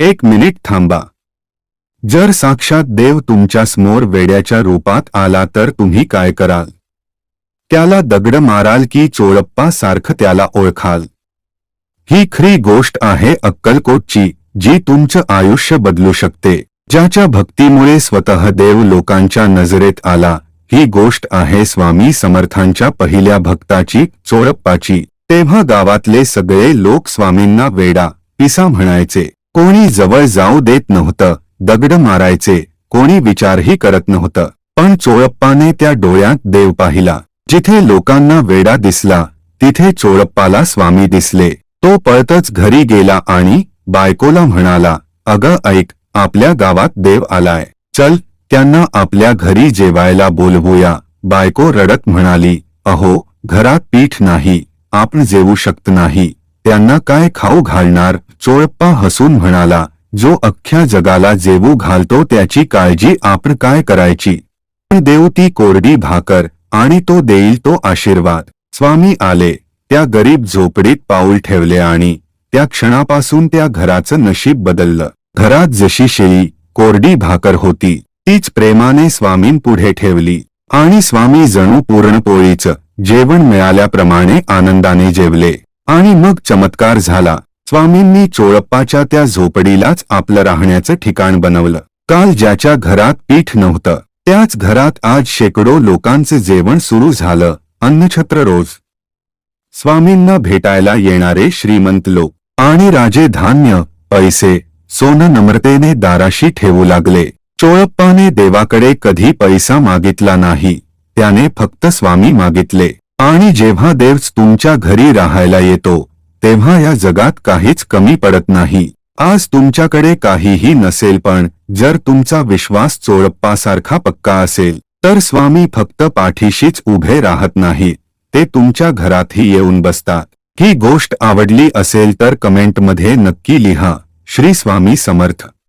एक मिनिट थांबा. जर साक्षात देव तुमच्यासमोर वेड्याच्या रूपात आला तर तुम्ही काय कराल? त्याला दगड माराल की चोळप्पा सारखं त्याला ओळखाल? ही खरी गोष्ट आहे अक्कलकोटची जी तुमचं आयुष्य बदलू शकते. ज्याच्या भक्तीमुळे स्वतः देव लोकांच्या नजरेत आला ही गोष्ट आहे स्वामी समर्थांच्या पहिल्या भक्ताची चोळप्पाची तेव्हा गावातले सगळे लोक स्वामींना वेडा पिसा म्हणायचे. कोणी जवळ जाऊ देत नव्हतं. दगड मारायचे. कोणी विचारही करत नव्हतं. पण चोळप्पाने त्या डोळ्यात देव पाहिला. जिथे लोकांना वेडा दिसला तिथे चोळप्पाला स्वामी दिसले. तो पळतच घरी गेला आणि बायकोला म्हणाला अगं ऐक आपल्या गावात देव आलाय. चल त्यांना आपल्या घरी जेवायला बोलवूया. बायको रडत म्हणाली अहो घरात पीठ नाही. आपण जेवू शकत नाही. त्यांना काय खाऊ घालणार? चोळप्पा हसून म्हणाला जो अख्ख्या जगाला जेवू घालतो त्याची काळजी आपण काय करायची? पण देव ती कोरडी भाकर आणि तो देईल तो आशीर्वाद. स्वामी आले त्या गरीब झोपडीत पाऊल ठेवले आणि त्या क्षणापासून त्या घराचं नशीब बदललं. घरात जशी शेळी कोरडी भाकर होती तीच प्रेमाने स्वामींपुढे ठेवली. आणि स्वामी जणू पुरणपोळीचं जेवण मिळाल्याप्रमाणे आनंदाने जेवले. आणि मग चमत्कार झाला. स्वामींनी चोळप्पाच्या त्या झोपडीलाच आपलं राहण्याचं ठिकाण बनवलं. काल ज्याच्या घरात पीठ नव्हतं त्याच घरात आज शेकडो लोकांचे जेवण सुरू झालं. अन्नछत्र रोज. स्वामींना भेटायला येणारे श्रीमंत लोक आणि राजे धान्य पैसे सोनं नम्रतेने दाराशी ठेवू लागले. चोळप्पाने देवाकडे कधी पैसा मागितला नाही त्याने फक्त स्वामी मागितले. आणि जेव्हा देवच तुमच्या घरी राहायला येतो तेव्हा या जगात काहीच कमी पडत नाही. आज तुमच्याकडे काहीही नसेल पण जर तुमचा विश्वास चोळप्पासारखा पक्का असेल तर स्वामी फक्त पाठीशीच उभे राहत नाही ते तुमच्या घरातही येऊन बसतात. ही गोष्ट आवडली असेल तर कमेंटमध्ये नक्की लिहा. श्री स्वामी समर्थ.